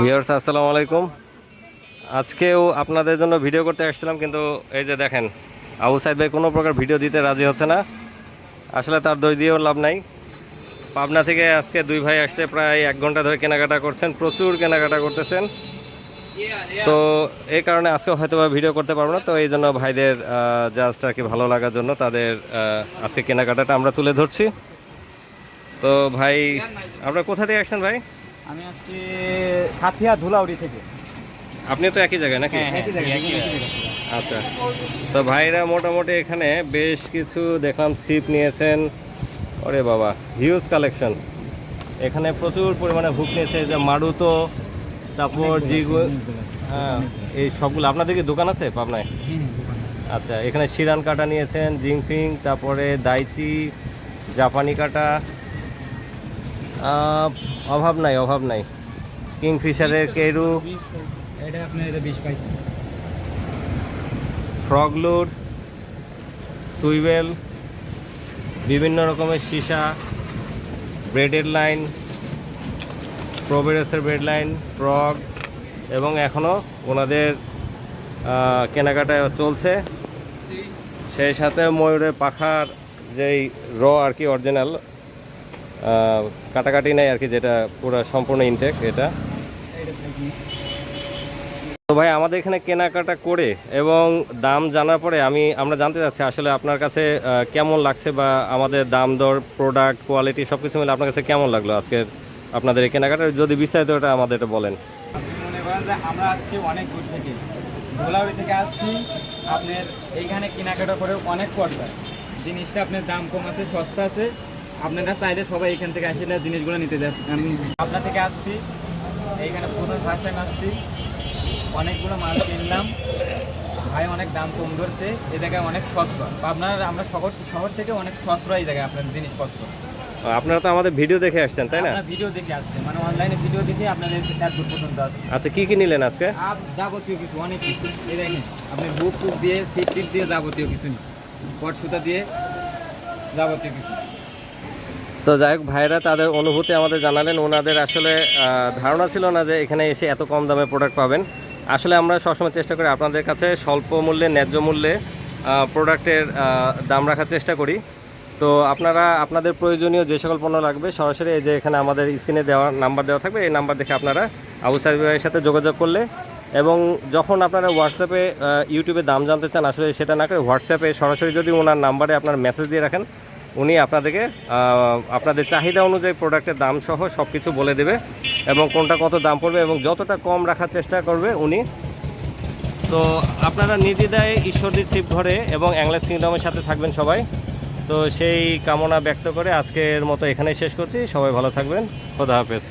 Viewers, আসসালামু আলাইকুম। আজকেও আপনাদের জন্য ভিডিও করতে আসছিলাম, কিন্তু এই যে দেখেন, আবু সাইদ ভাই কোনো প্রকার ভিডিও দিতে রাজি হচ্ছে না। আসলে তার দই দিয়েও লাভ নাই। পাবনা থেকে আজকে দুই ভাই আসছে, প্রায় এক ঘণ্টা ধরে কেনাকাটা করছেন, প্রচুর কেনাকাটা করতেছেন। তো এই কারণে আজকে হয়তো ভিডিও করতে পারব না, তো এই জন্য ভাইদের জাস্ট আর কি ভালো লাগার জন্য তাদের আজকে কেনাকাটাটা আমরা তুলে ধরছি। তো ভাই, আপনারা কোথা থেকে আসছেন ভাই? আমি আসছি সাথিয়া ধুলাউড়ি থেকে। আপনি তো একই জায়গায় নাকি? একই জায়গায়। আচ্ছা। তো ভাইরা মোটামুটি এখানে বেশ কিছু দেখলাম ছিপ নিয়েছেন। ওরে বাবা হিউজ কালেকশন এখানে প্রচুর পরিমাণে হুক নিয়েছে যে মারুতো তারপর জিগু হ্যাঁ এই সবগুলো। আপনাদের কি দোকান আছে পাবনায়? আচ্ছা এখানে শিরান কাটা নিয়েছেন জিংফিং তারপরে দাইচি জাপানি কাটা অভাব নাই অভাব নাই। কিংফিশারের কেরু ফ্রগলুড সুইবেল বিভিন্ন রকমের সীসা ব্রেডের লাইন প্রোবেরাসের ব্রেড লাইন ফ্রগ এবং এখনও ওনাদের কেনাকাটা চলছে। সেই সাথে ময়ূরের পাখার যেই র আর কি অরিজিনাল কাটাকাটি নেই আর কি, যেটা পুরো সম্পূর্ণ ইনটেক এটা। তো ভাই, আমাদের এখানে কেনাকাটা করে এবং দাম জানার পরে আমি, আমরা জানতে চাচ্ছি আসলে আপনার কাছে কেমন লাগছে বা আমাদের দাম দর প্রোডাক্ট কোয়ালিটি সব কিছু মিলে আপনার কাছে কেমন লাগল আজকের আপনাদের এই কেনাকাটা? যদি বিস্তারিত ওটা আমাদের এটা বলেন। আমরা আসছি অনেক দূর থেকে। ধুলাউড়ি থেকে আসছি, আপনার এইখানে কেনাকাটা করে অনেক পড়বে জিনিসটা আপনার দাম কম আছে সস্তা আছে। আপনারা চাইলে সবাই এখান থেকে আসলে জিনিসগুলো নিতে যান। আমি আপনার থেকে আসছি এইখানে প্রথম ফার্স্ট টাইম আসছি। অনেকগুলো মাল কিনলাম। ভাই অনেক দাম কম ধরছে এ জায়গায় অনেক সস্তা। আপনার আমরা শহর শহর থেকে অনেক সস্তা এই জায়গায় আপনার জিনিসপত্র। আপনারা তো আমাদের ভিডিও দেখে আসছেন তাই না? ভিডিও দেখে আসছেন মানে অনলাইনে ভিডিও দেখে আপনাদের এত দূর পর্যন্ত আসছে। আচ্ছা কি কি নিলেন আজকে? যাবতীয় কিছু অনেক কিছু। এই দেখেন আপনি বুক টুক দিয়ে সিট টিপ দিয়ে যাবতীয় কিছু নিচ্ছে পট সুতা দিয়ে যাবতীয় কিছু। তো যাই হোক, ভাইরা তাদের অনুভূতি আমাদের জানালেন। ওনাদের আসলে ধারণা ছিল না যে এখানে এসে এত কম দামে প্রোডাক্ট পাবেন। আসলে আমরা সবসময় চেষ্টা করি আপনাদের কাছে স্বল্প মূল্যে, ন্যায্য মূল্যে প্রোডাক্টের দাম রাখার চেষ্টা করি। তো আপনারা, আপনাদের প্রয়োজনীয় যে সকল পণ্য লাগবে, সরাসরি এই যে এখানে আমাদের স্ক্রিনে দেওয়া নাম্বার দেওয়া থাকবে। এই নাম্বার দেখে আপনারা আবু সাহেব ভাইয়ের সাথে যোগাযোগ করলে এবং যখন আপনারা হোয়াটসঅ্যাপে ইউটিউবে দাম জানতে চান, আসলে সেটা না করে হোয়াটসঅ্যাপে সরাসরি যদি ওনার নাম্বারে আপনার মেসেজ দিয়ে রাখেন উনি আপনাদেরকে আপনাদের চাহিদা অনুযায়ী প্রোডাক্টের দাম সহ সব কিছু বলে দেবে এবং কোনটা কত দাম পড়বে এবং যতটা কম রাখার চেষ্টা করবে উনি। তো আপনারা নিদিদায় ঈশ্বরদী শিব ঘরে এবং অ্যাংলাস কিংডমের সাথে থাকবেন সবাই। তো সেই কামনা ব্যক্ত করে আজকের মতো এখানে শেষ করছি। সবাই ভালো থাকবেন। খোদা হাফেজ।